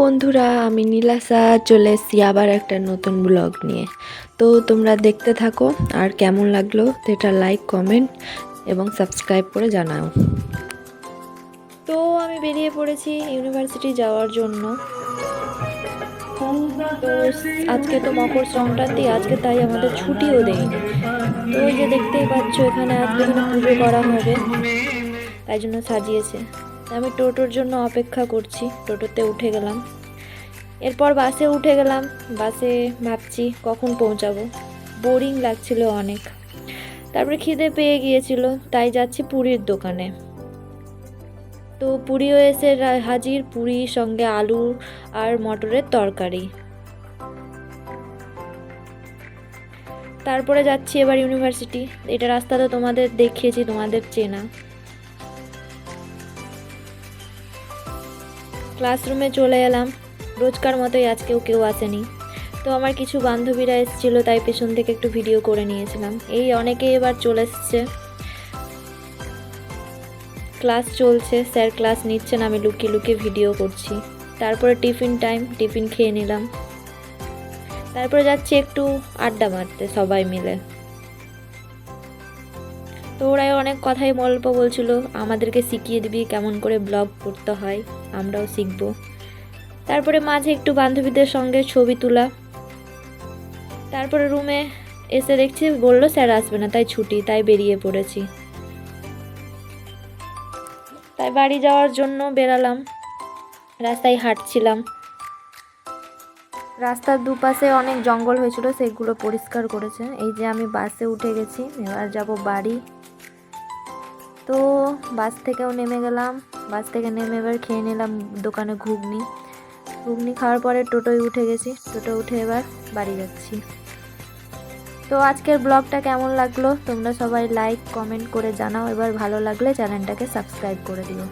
বন্ধুরা, আমি নীলাসা, চলে এসেছি আবার একটা নতুন ব্লগ নিয়ে। তো তোমরা দেখতে থাকো আর কেমন লাগল সেটা লাইক কমেন্ট এবং সাবস্ক্রাইব করে জানাও। তো আমি বেরিয়ে পড়েছি ইউনিভার্সিটি যাওয়ার জন্য। তো আজকে তো মকর সংক্রান্তি, আজকে তাই আমাদের ছুটিও দেয়নি। তো যে দেখতেই পাচ্ছ, এখানে আজকে এখানে পুজো করা হবে। তাই জন্য সাজিয়েছে। আমি টোটোর জন্য অপেক্ষা করছি। টোটোতে উঠে গেলাম। এরপর বাসে উঠে গেলাম। বাসে ভাবছি কখন পৌঁছাবো। বোরিং লাগছিল অনেক। তারপরে খিদে পেয়ে গিয়েছিল, তাই যাচ্ছি পুরীর দোকানে। তো পুরীও এসে হাজির পুরী সঙ্গে আলু আর মটরের তরকারি। তারপরে যাচ্ছি এবার ইউনিভার্সিটি। এটা রাস্তা তো তোমাদের দেখিয়েছি, তোমাদের চেনা। ক্লাসরুমে চলে এলাম। রোজকার মতোই আজকেও কেউ আসেনি। তো আমার কিছু বান্ধবীরা এসেছিল, তাই পেছন থেকে একটু ভিডিও করে নিয়েছিলাম। এই অনেকেই এবার চলে এসছে। ক্লাস চলছে স্যার ক্লাস নিচ্ছেন, আমি লুকিয়ে লুকিয়ে ভিডিও করছি। তারপরে টিফিন টাইম টিফিন খেয়ে নিলাম। তারপরে যাচ্ছি একটু আড্ডা মারতে সবাই মিলে। তো ওরাই অনেক কথাই গল্প বলছিল, আমাদেরকে শিখিয়ে দিবি কেমন করে ব্লগ করতে হয়, আমরাও শিখব। তারপরে মাঝে একটু বান্ধবীদের সঙ্গে ছবি তোলা। তারপরে রুমে এসে দেখছি, বলল স্যার আসবে না, তাই ছুটি, তাই বেরিয়ে পড়েছি। তাই বাড়ি যাওয়ার জন্য বেরালাম, রাস্তায় হাঁটছিলাম। রাস্তার দুপাশে অনেক জঙ্গল হয়েছিল, সেগুলো পরিষ্কার করেছে। এই যে আমি বাসে উঠে গেছি, এবার যাব বাড়ি। তো বাস থেকেও নেমে গেলাম। বাস থেকে নেমে এবার খেয়ে নিলাম দোকানে ঘুগনি। ঘুগনি খাওয়ার পরে টোটোয় উঠে গেছি। টোটো উঠে এবার বাড়ি যাচ্ছি। তো আজকের ব্লগটা কেমন লাগল? তোমরা সবাই লাইক কমেন্ট করে জানাও। এবার ভালো লাগলে চ্যানেলটাকে সাবস্ক্রাইব করে দিও।